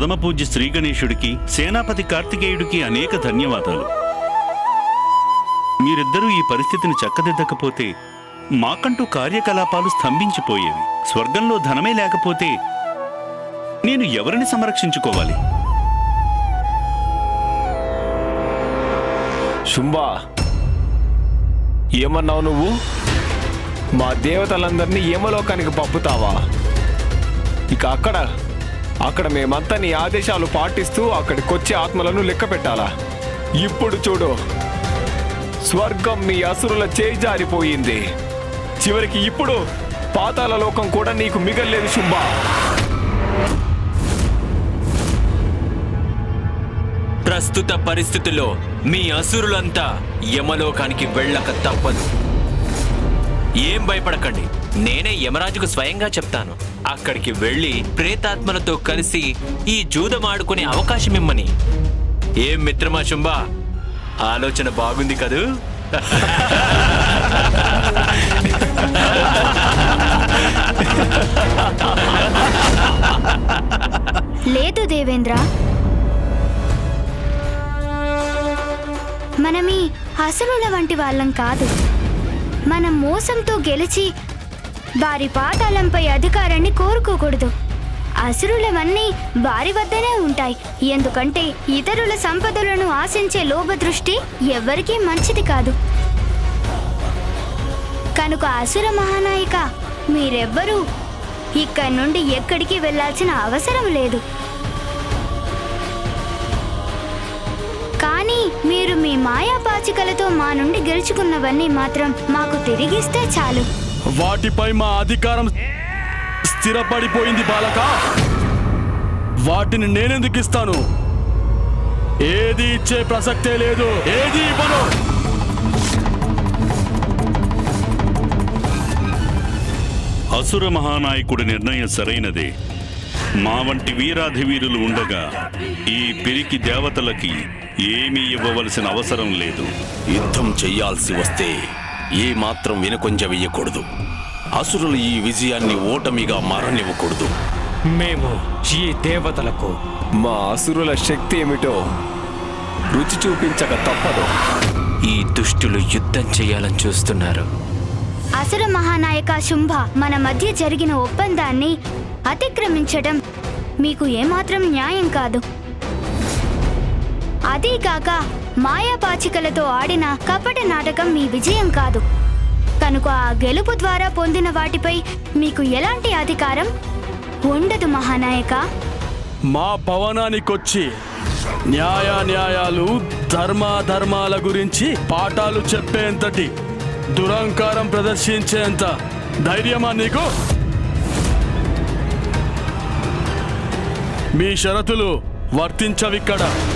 ప్రథమ పూజ్య శ్రీ గణేశుడికి సేనాపతి కార్తికేయుడికి అనేక ధన్యవాదాలు. మీరిద్దరూ ఈ పరిస్థితిని చక్కదిద్దకపోతే మాకంటూ కార్యకలాపాలు స్తంభించిపోయేవి. స్వర్గంలో ధనమే లేకపోతే నేను ఎవరిని సంరక్షించుకోవాలి? శుంభా ఏమన్నావు నువ్వు? మా దేవతలందరినీ యమలోకానికి పంపుతావా? ఇక అక్కడ అక్కడ మేమంతా నీ ఆదేశాలు పాటిస్తూ అక్కడికొచ్చే ఆత్మలను లెక్క పెట్టాలా? ఇప్పుడు చూడు. స్వర్గం మీ అసురుల చేయి జారిపోయింది చివరికి ఇప్పుడు పాతాల లోకం కూడా నీకు మిగల్లేదు శుంభా. ప్రస్తుత పరిస్థితుల్లో మీ అసురులంతా యమలోకానికి వెళ్ళక తప్పదు. ఏం భయపడకండి. నేనే యమరాజుకు స్వయంగా చెప్తాను. అక్కడికి వెళ్ళి ప్రేతాత్మలతో కలిసి ఈ జూదమాడుకునే అవకాశం ఇమ్మని. ఏం మిత్రమా శుంభా? ఆలోచన బాగుంది కదూ? లేదు దేవేంద్ర. మనమీ అసలుల వంటి వాళ్ళం కాదు. మనం మోసంతో గెలిచి వారి పాతాళంపై అధికారాన్ని కోరుకోకూడదు. అసురులవన్నీ వారి వద్దనే ఉంటాయి. ఎందుకంటే ఇతరుల సంపదలను ఆశించే లోభదృష్టి ఎవ్వరికీ మంచిది కాదు. కనుక అసుర మహానాయిక మీరెవ్వరూ ఇక్కడి నుండి ఎక్కడికి వెళ్ళాల్సిన అవసరం లేదు. కానీ మీరు మీ మాయాపాచికలతో మా నుండి గెలుచుకున్నవన్నీ మాత్రం మాకు తిరిగిస్తే చాలు. వాటిపై మా అధికారం స్థిరపడిపోయింది బాలక. వాటిని నేనెందుకు ఇస్తాను? ఏది ఇచ్చే ప్రసక్తే లేదు. ఏది ఇవ్వను. అసుర మహానాయకుడి నిర్ణయం సరైనదే. మా వంటి వీరాధివీరులు ఉండగా ఈ పిరికి దేవతలకి ఏమీ ఇవ్వవలసిన అవసరం లేదు. యుద్ధం చెయ్యాల్సి వస్తే ఏ మాత్రం వెనుకొంజ వెయ్యకూడదు. అసురులు ఈ విజయాన్ని ఓటమిగా మారనివ్వకూడదు. మేము ఈ దేవతలకు మా అసురుల శక్తి ఏమిటో రుచి చూపించక తప్పదు. ఈ దుష్టులు యుద్ధం చేయాలని చూస్తున్నారు. అసుర మహానాయక శుంభ మన మధ్య జరిగిన ఒప్పందాన్ని అతిక్రమించడం మీకు ఏమాత్రం న్యాయం కాదు. అదీ కాక మాయాపాచికలతో ఆడిన కపట నాటకం మీ విజయం కాదు. కనుక ఆ గెలుపు ద్వారా పొందిన వాటిపై మీకు ఎలాంటి అధికారం? ఉండదు మహానాయక. మా భవనానికొచ్చి న్యాయ న్యాయాలు ధర్మాధర్మాల గురించి పాఠాలు చెప్పేంతటి దురహంకారం ప్రదర్శించేంత ధైర్యమా నీకు? మీ షరతులు వర్తించవిక్కడ.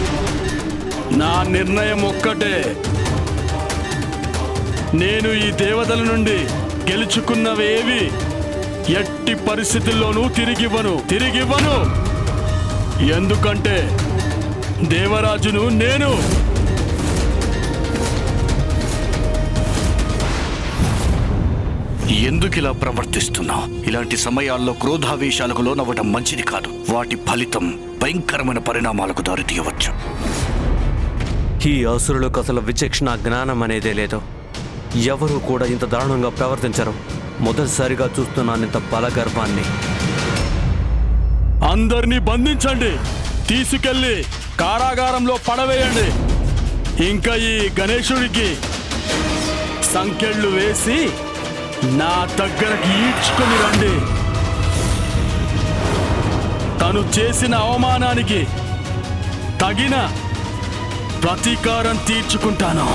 నా నిర్ణయం ఒక్కటే. నేను ఈ దేవతల నుండి గెలుచుకున్నవేవి ఎట్టి పరిస్థితుల్లోనూ తిరిగివ్వను. తిరిగివ్వను. ఎందుకంటే దేవరాజును నేను. ఎందుకు ఇలా ప్రవర్తిస్తున్నావు ఇలాంటి సమయాల్లో క్రోధావేశాలకు లోనవ్వటం మంచిది కాదు. వాటి ఫలితం భయంకరమైన పరిణామాలకు దారితీయవచ్చు. ఈ అసురులకు అసలు విచక్షణ జ్ఞానం అనేదే లేదు. ఎవరు కూడా ఇంత దారుణంగా ప్రవర్తించరు. మొదటిసారిగా చూస్తున్నాను ఇంత బలగర్వాన్ని అందరినీ బంధించండి. తీసుకెళ్ళి కారాగారంలో పడవేయండి. ఇంకా ఈ గణేశుడికి సంకెళ్ళు వేసి నా దగ్గరకి ఈడ్చుకొని రండి. తను చేసిన అవమానానికి తగిన ప్రతీకారం తీర్చుకుంటాను.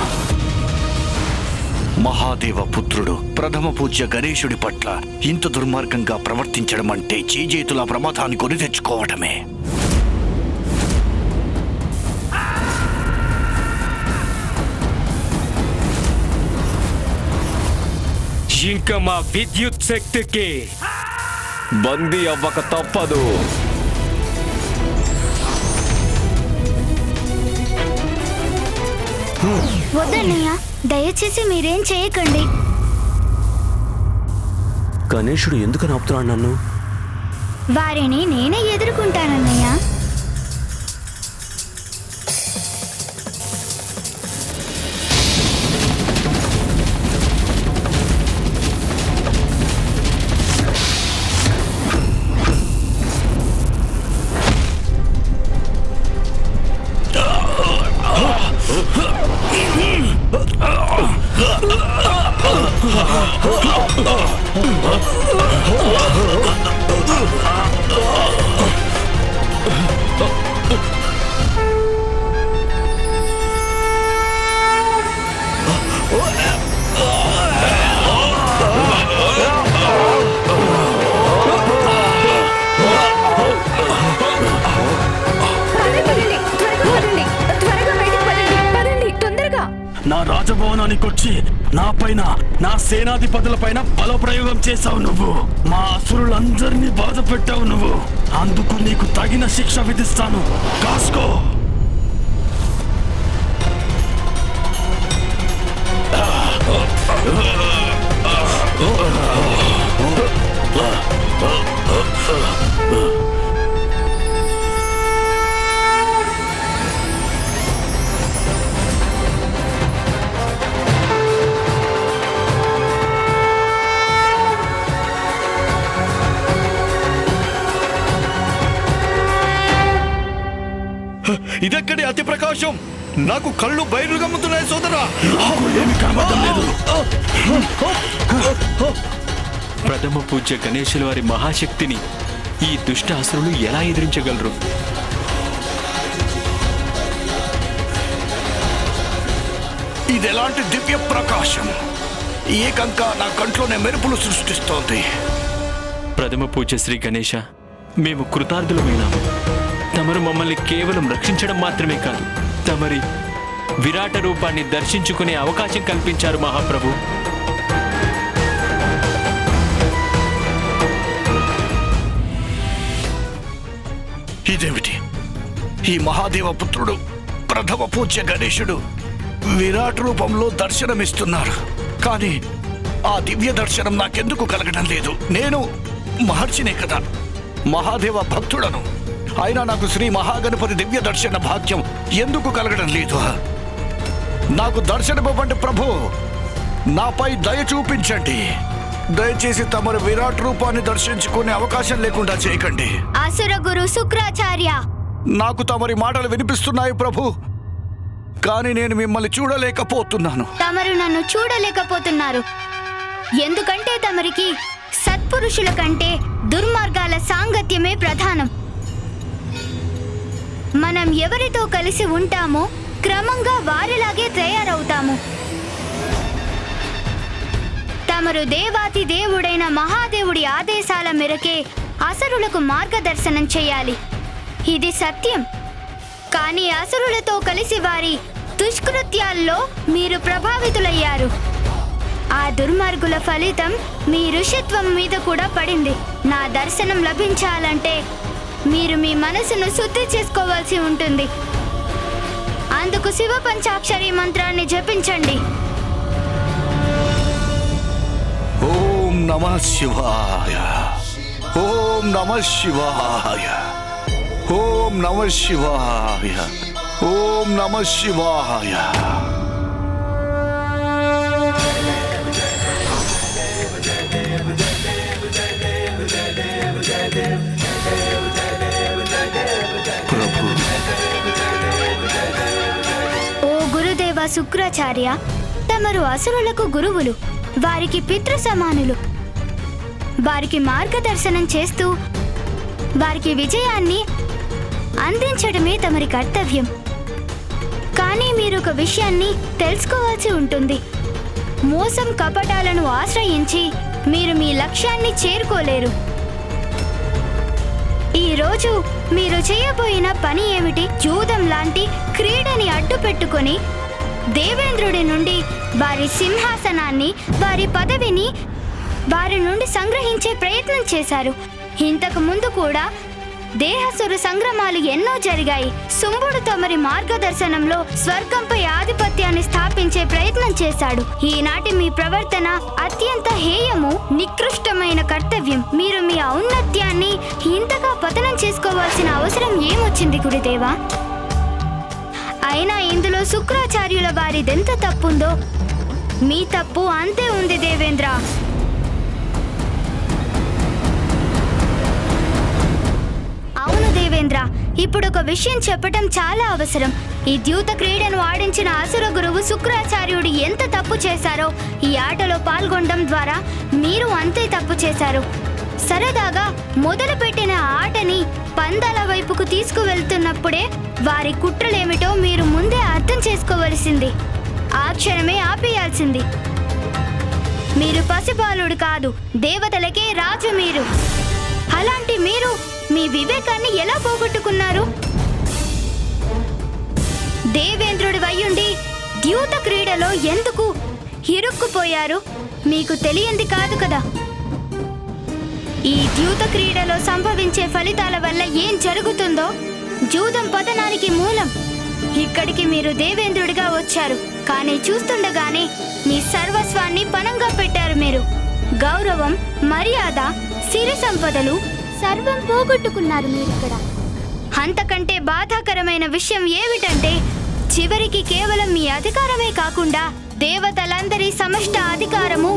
మహాదేవ పుత్రుడు ప్రథమ పూజ్య గణేశుడి పట్ల ఇంత దుర్మార్గంగా ప్రవర్తించడం అంటే చేజేతుల ప్రమాదాన్ని కొని తెచ్చుకోవడమే. ఇంకా మా విద్యుత్ శక్తికి బందీ అవ్వక తప్పదు. వద్దన్నయ్య దయచేసి మీరేం చేయకండి. గణేశుడు ఎందుకు ఆపుతున్నాడు నన్ను? వారిని నేనే ఎదుర్కొంటానన్నయ్య. Oh! రాజభవనానికి వచ్చి నా పైన నా సేనాధిపతుల పైన బలప్రయోగం చేశావు నువ్వు. మా అసురులందరినీ బాధ పెట్టావు నువ్వు. అందుకు నీకు తగిన శిక్ష విధిస్తాను. కాసుకో! ఇదెక్కడి అతి ప్రకాశం నాకు కళ్ళు బయలు గమ్ముతున్నాయి సోదరా ప్రథమ పూజ్య గణేశుల వారి మహాశక్తిని ఈ దుష్ట అసురులు ఎలా ఎదిరించగలరు? ఇది ఎలాంటి దివ్య ప్రకాశం? ఏకంగా నా కంట్లోనే మెరుపులు సృష్టిస్తోంది. ప్రథమ పూజ్య శ్రీ గణేశ మేము కృతార్థులమైనాము. తమరు మమ్మల్ని కేవలం రక్షించడం మాత్రమే కాదు తమరి విరాట రూపాన్ని దర్శించుకునే అవకాశం కల్పించారు మహాప్రభు. ఇదేమిటి? ఈ మహాదేవ పుత్రుడు ప్రథమ పూజ్య గణేశుడు విరాట్ రూపంలో దర్శనమిస్తున్నారు. కానీ ఆ దివ్య దర్శనం నాకెందుకు కలగడం లేదు? నేను మహర్షినే కదా మహాదేవ భక్తుడను. అయినా నాకు శ్రీ మహాగణపతి దివ్య దర్శన భాగ్యం ఎందుకు కలగడం లేదు? నాకు దర్శనమివ్వండి ప్రభు. నాపై దయ చూపించండి. దయచేసి తమరు విరాట్ రూపాన్ని దర్శించుకునే అవకాశం లేకుండా చేయకండి. అసుర గురు శుక్రాచార్య. నాకు తమరి మాటలు వినిపిస్తున్నాయి ప్రభు. కానీ నేను మిమ్మల్ని చూడలేకపోతున్నాను. తమరు నన్ను చూడలేకపోతున్నారు. ఎందుకంటే తమరికి సత్పురుషుల కంటే దుర్మార్గాల సాంగత్యమే ప్రధానం. మనం ఎవరితో కలిసి ఉంటామో క్రమంగా వారిలాగే తయారవుతాము. తమరు దేవాతి దేవుడైన మహాదేవుడి ఆదేశాల మేరకే అసరులకు మార్గదర్శనం చేయాలి. ఇది సత్యం. కానీ అసురులతో కలిసి వారి దుష్కృత్యాల్లో మీరు ప్రభావితులయ్యారు. ఆ దుర్మార్గుల ఫలితం మీ ఋషిత్వం మీద కూడా పడింది. నా దర్శనం లభించాలంటే మీరు మీ మనసును శుద్ధి చేసుకోవాల్సి ఉంటుంది. అందుకు శివ పంచాక్షరి మంత్రాన్ని జపించండి. ఓం నమ శివాయ. ఓం నమ శివాయ. ఓం నమ శివాయ. ఓం నమ శివాయ. శుక్రాచార్య తమరు అసురులకు గురువులు వారికి పితృ సమానులు వారికి మార్గదర్శనం చేస్తూ వారికి విజయాన్ని అందించడమే తమరి కర్తవ్యం. కానీ మీరు ఒక విషయాన్ని తెలుసుకోవాల్సి ఉంటుంది. మోసం కపటాలను ఆశ్రయించి మీరు మీ లక్ష్యాన్ని చేరుకోలేరు. ఈ రోజు మీరు చేయబోయిన పని ఏమిటి? జూదం లాంటి క్రీడని అడ్డు పెట్టుకొని దేవేంద్రుడి నుండి వారి సింహాసనాన్ని వారి పదవిని వారి నుండి సంగ్రహించే ప్రయత్నం చేశారు. ఇంతకు ముందు కూడా దేహసుర సంగ్రమాలు ఎన్నో జరిగాయి. శుంభుడు తమరి మార్గదర్శనంలో స్వర్గంపై ఆధిపత్యాన్ని స్థాపించే ప్రయత్నం చేశాడు. ఈనాటి మీ ప్రవర్తన అత్యంత హేయము నికృష్టమైన కర్తవ్యం. మీరు మీ ఔన్నత్యాన్ని ఇంతగా పతనం చేసుకోవాల్సిన అవసరం ఏమొచ్చింది గురుదేవా? అయినా ఇందులో శుక్రాచార్యుల వారిదెంత తప్పుందో? మీ తప్పు అంతే ఉంది దేవేంద్ర. అవును దేవేంద్ర ఇప్పుడు ఒక విషయం చెప్పటం చాలా అవసరం. ఈ ద్యూత క్రీడను ఆడించిన అసుర గురువు శుక్రాచార్యుడు ఎంత తప్పు చేశారో ఈ ఆటలో పాల్గొనడం ద్వారా మీరు అంతే తప్పు చేశారు. సరదాగా మొదలుపెట్టిన ఆటని పందాల వైపుకు తీసుకువెళ్తున్నప్పుడే వారి కుట్రలేమిటో మీరు ముందే అర్థం చేసుకోవలసింది. ఆ క్షణమే ఆపేయాల్సింది. మీరు పసిబాలుడు కాదు దేవతలకే రాజు మీరు. అలాంటి మీరు మీ వివేకాన్ని ఎలా పోగొట్టుకున్నారు? దేవేంద్రుడి వయ్యుండి ద్యూత క్రీడలో ఎందుకు ఇరుక్కుపోయారు? మీకు తెలియంది కాదు కదా. ఈ ద్యూత క్రీడలో సంభవించే ఫలితాల వల్ల ఏం జరుగుతుందో జూదం పతనానికి మూలం. ఇక్కడికి మీరు దేవేంద్రుడిగా వచ్చారు. కానీ చూస్తుండగానే మీ సర్వస్వాన్ని పణంగా పెట్టారు మీరు. గౌరవం మర్యాద సిరి సంపదలు సర్వం పోగొట్టుకున్నారు మీరు ఇక్కడ అంతకంటే బాధాకరమైన విషయం ఏమిటంటే చివరికి కేవలం మీ అధికారమే కాకుండా దేవతలందరి సమష్ట అధికారము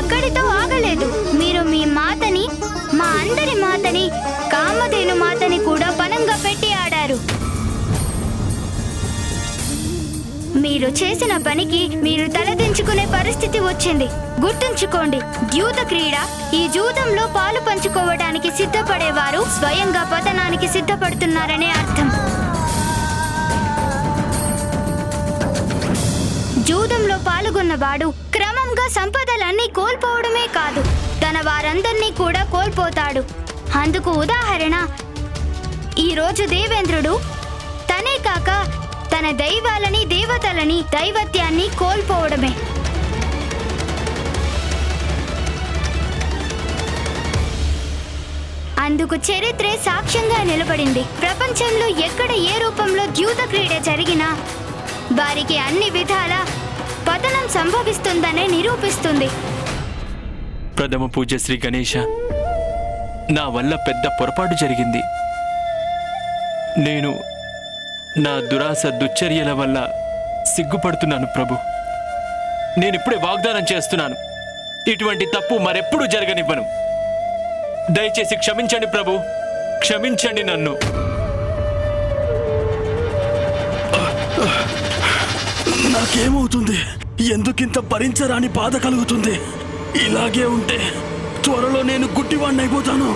అక్కడితో ఆగలేదు. మీరు మీ మాతని మా అందరి మాతని కామధేను మాతని కూడా పనంగా పెట్టి ఆడారు. మీరు చేసిన పనికి మీరు తలదించుకునే పరిస్థితి వచ్చింది. గుర్తుంచుకోండి ద్యూత క్రీడ ఈ జూదంలో పాలు పంచుకోవడానికి సిద్ధపడేవారు స్వయంగా పతనానికి సిద్ధపడుతున్నారనే అర్థం. జూదంలో పాల్గొన్నవాడు క్రమం సంపదలన్నీ కోల్పోవడమే కాదు. తన వారందరినీ కూడా కోల్పోతాడు. అందుకు ఉదాహరణ ఈరోజు దేవేంద్రుడు తనే కాక తన దైవాలని దేవతలని దైవత్యాన్ని కోల్పోవడమే. అందుకు చరిత్రే సాక్ష్యంగా నిలబడింది. ప్రపంచంలో ఎక్కడ ఏ రూపంలో ద్యూత క్రీడ జరిగినా వారికి అన్ని విధాల సంభవిస్తుందనే నిరూపిస్తుంది. ప్రథమ పూజ శ్రీ గణేష నా వల్ల పెద్ద పొరపాటు జరిగింది. నేను నా దురాశ దుశ్చర్యల వల్ల సిగ్గుపడుతున్నాను ప్రభు. నేనిప్పుడే వాగ్దానం చేస్తున్నాను. ఇటువంటి తప్పు మరెప్పుడూ జరగనివ్వను. దయచేసి క్షమించండి ప్రభు. క్షమించండి నన్ను. నాకేమవుతుంది? ఎందుకింత భరించరాని బాధ కలుగుతుంది? ఇలాగే ఉంటే త్వరలో నేను గుడ్డివాడిని అయిపోతాను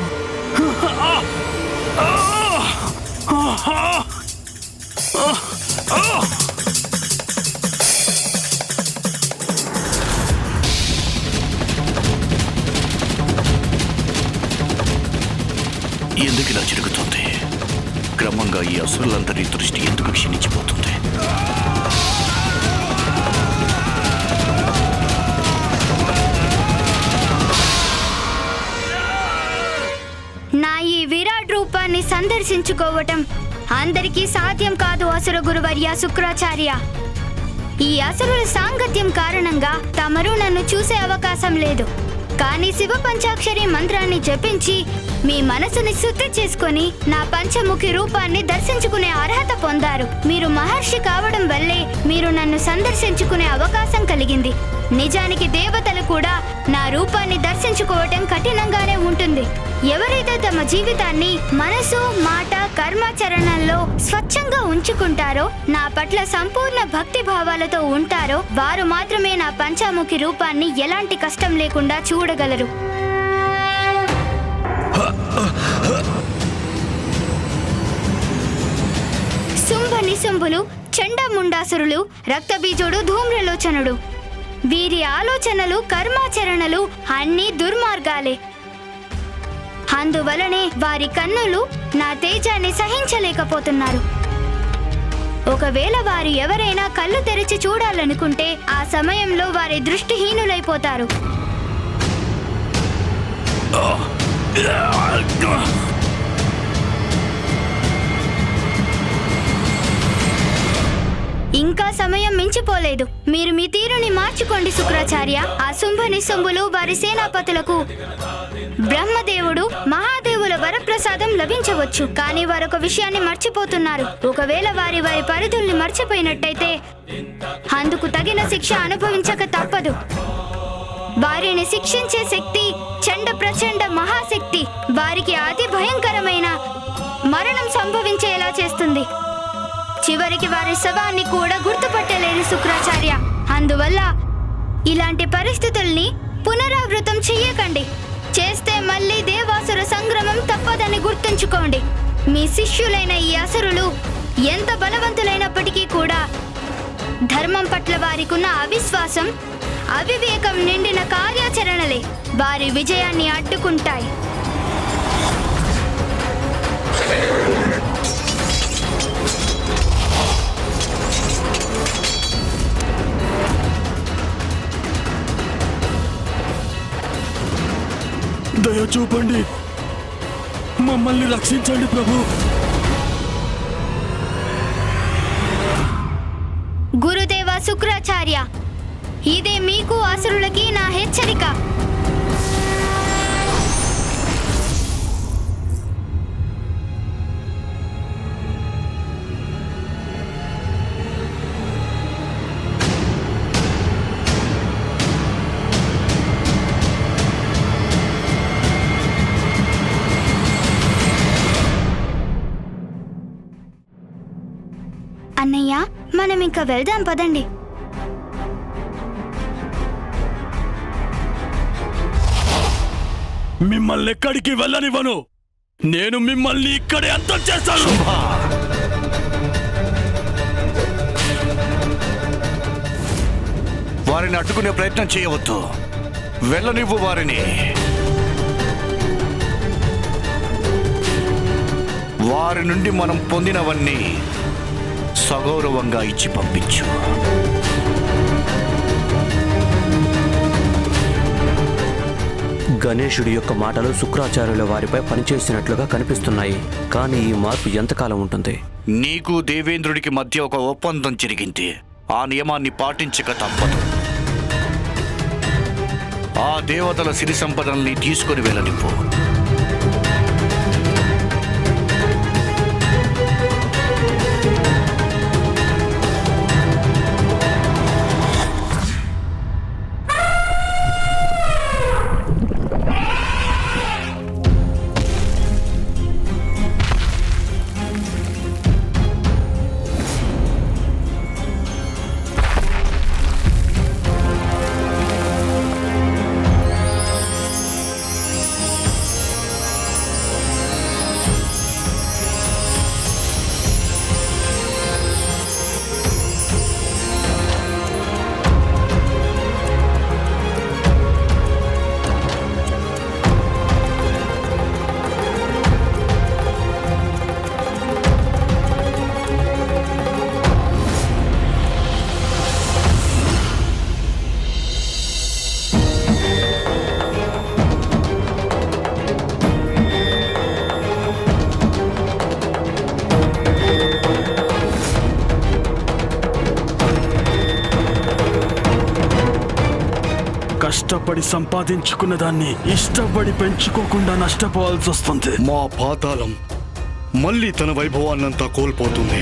ఎందుకు ఇలా జరుగుతుంది క్రమంగా ఈ అసురులందరి దృష్టి ఎందుకు క్షీణించిపోతుంది? సందర్శించుకోవటం అందరికీ సాధ్యం కాదు అసుర గురువర్య శుక్రాచార్య. ఈ అసురుల సాంగత్యం కారణంగా తమరు నన్ను చూసే అవకాశం లేదు. కానీ శివ పంచాక్షరి మంత్రాన్ని జపించి మీ మనసుని శుద్ధి చేసుకొని నా పంచముఖి రూపాన్ని దర్శించుకునే అర్హత పొందారు. మీరు మహర్షి కావడం వల్లే మీరు నన్ను సందర్శించుకునే అవకాశం కలిగింది. నిజానికి దేవతలు కూడా నా రూపాన్ని దర్శించుకోవటం కఠినంగానే ఉంటుంది. ఎవరైతే తమ జీవితాన్ని మనసు మాట కర్మాచరణల్లో స్వచ్ఛంగా ఉంచుకుంటారో నా పట్ల సంపూర్ణ భక్తి భావాలతో ఉంటారో వారు మాత్రమే నా పంచాముఖి రూపాన్ని ఎలాంటి కష్టం లేకుండా చూడగలరు. శుంభ చండముండాసురులు రక్తబీజుడు ధూమ్రలోచనుడు వీరి ఆలోచనలు కర్మాచరణలు అన్నీ దుర్మార్గాలే అందువలనే వారి కన్నులు నా తేజాన్ని సహించలేకపోతున్నారు ఒకవేళ వారు ఎవరైనా కళ్ళు తెరిచి చూడాలనుకుంటే ఆ సమయంలో వారి దృష్టిహీనులైపోతారు ఇంకా సమయం మించిపోలేదు. మీరు మీ తీరుని మార్చుకోండి శుక్రాచార్య. ఆ శుంభ నిశుంభులు వారి సేనాపతులకు బ్రహ్మదేవుడు మహాదేవుల వరప్రసాదం లభించవచ్చు. కానీ వారొక విషయాన్ని మర్చిపోతున్నారు. ఒకవేళ వారి వారి పరిధుల్ని మర్చిపోయినట్టయితే అందుకు తగిన శిక్ష అనుభవించక తప్పదు. వారిని శిక్షించే శక్తి చండ ప్రచండ మహాశక్తి వారికి అతి భయంకరమైన మరణం సంభవించేలా చేస్తుంది. చివరికి వారి శవాన్ని కూడా గుర్తుపట్టలేదు శుక్రాచార్య. అందువల్ల ఇలాంటి పరిస్థితుల్ని పునరావృతం చెయ్యకండి. చేస్తే మళ్ళీ దేవాసుర సంగ్రమం తప్పదని గుర్తుంచుకోండి. మీ శిష్యులైన ఈ అసురులు ఎంత బలవంతులైనప్పటికీ కూడా ధర్మం పట్ల వారికున్న అవిశ్వాసం అవివేకం నిండిన కార్యాచరణలే వారి విజయాన్ని అడ్డుకుంటాయి. దయ చూపండి. మమ్మల్ని రక్షించండి ప్రభు. గురుదేవ శుక్రాచార్య ఇదే మీకు అసురులకి నా హెచ్చరిక. ఇంకా వెళ్దాం పదండి. మిమ్మల్ని ఎక్కడికి వెళ్ళనివ్వను. నేను మిమ్మల్ని ఇక్కడే అంతం చేస్తాను. వారిని అడ్డుకునే ప్రయత్నం చేయవద్దు. వెళ్ళనివ్వు వారిని. వారి నుండి మనం పొందినవన్నీ సగౌరవంగా ఇచ్చి పంపించు. గణేశుడి యొక్క మాటలు శుక్రాచార్యుల వారిపై పనిచేసినట్లుగా కనిపిస్తున్నాయి. కానీ ఈ మార్పు ఎంతకాలం ఉంటుంది? నీకు దేవేంద్రుడికి మధ్య ఒక ఒప్పందం జరిగింది. ఆ నియమాన్ని పాటించక తప్పదు. ఆ దేవతల సిరి సంపదల్ని తీసుకొని వెళ్ళనివ్వు. సంపాదించుకున్న దాన్ని ఇష్టపడి పెంచుకోకుండా నష్టపోవాల్సి వస్తుంది మా పాతాళం మళ్ళీ తన వైభవాన్నంతా కోల్పోతుంది.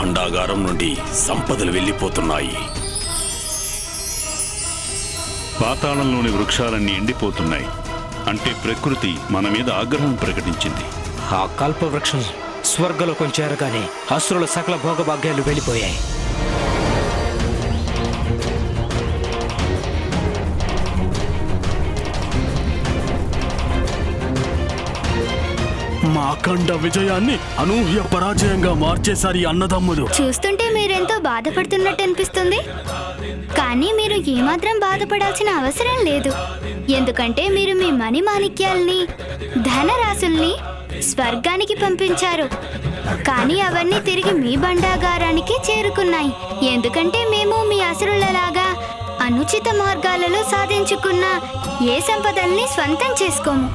భండాగారం నుండి సంపదలు వెళ్ళిపోతున్నాయి. పాతాళంలోని వృక్షాలన్నీ ఎండిపోతున్నాయి. అంటే ప్రకృతి మన మీద ఆగ్రహం ప్రకటించింది. ఆ కల్పవృక్షం స్వర్గలోకం చేరగానే అసురుల సకల భోగభాగ్యాలు వెళ్ళిపోయాయి. మా అఖండ విజయాన్ని అనూహ్య పరాజయంగా మార్చేశారు అన్నదమ్ములు. చూస్తుంటే మీరెంతో బాధపడుతున్నట్టు అనిపిస్తుంది. కానీ మీరు ఏమాత్రం బాధపడాల్సిన అవసరం లేదు. ఎందుకంటే మీరు మీ మణి మాణిక్యాల్ని ధనరాశుల్ని స్వర్గానికి పంపించారు. కానీ అవన్నీ తిరిగి మీ బండాగారానికి చేరుకున్నాయి. ఎందుకంటే మేము మీ అసురులలాగా అనుచిత మార్గాలలో సాధించుకున్న ఏ సంపదల్ని స్వంతం చేసుకోము.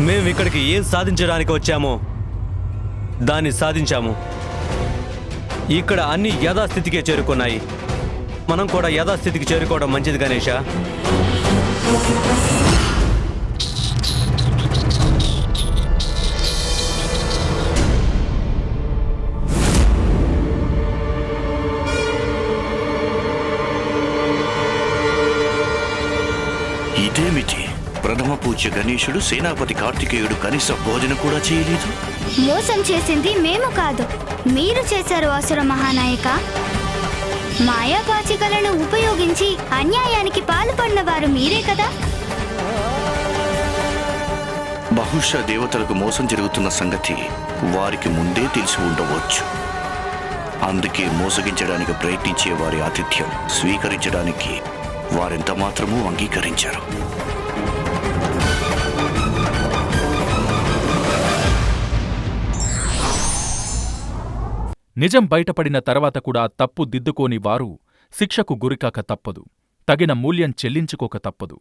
మేము ఇక్కడికి ఏం సాధించడానికి వచ్చామో దాన్ని సాధించాము. ఇక్కడ అన్ని యథాస్థితికే చేరుకున్నాయి. మనం కూడా యథాస్థితికి చేరుకోవడం మంచిది గణేష. పూజ్య గణేశుడు సేనాపతి కార్తికేయుడు కనీస భోజనం కూడా చేయలేదు. మోసం చేసింది మేము కాదు. మీరు చేశారు అసుర మహానాయక. మాయాపాచికలను ఉపయోగించి అన్యాయానికి పాల్పడిన వారు మీరే కదా? బహుశా దేవతలకు మోసం జరుగుతున్న సంగతి వారికి ముందే తెలిసి ఉండవచ్చు. అందుకే మోసగించడానికి ప్రయత్నించే వారి ఆతిథ్యం స్వీకరించడానికి వారెంత మాత్రమూ అంగీకరించారు. నిజం బయటపడిన తర్వాత కూడా తప్పు దిద్దుకోని వారు శిక్షకు గురికాక తప్పదు. తగిన మూల్యం చెల్లించుకోక తప్పదు.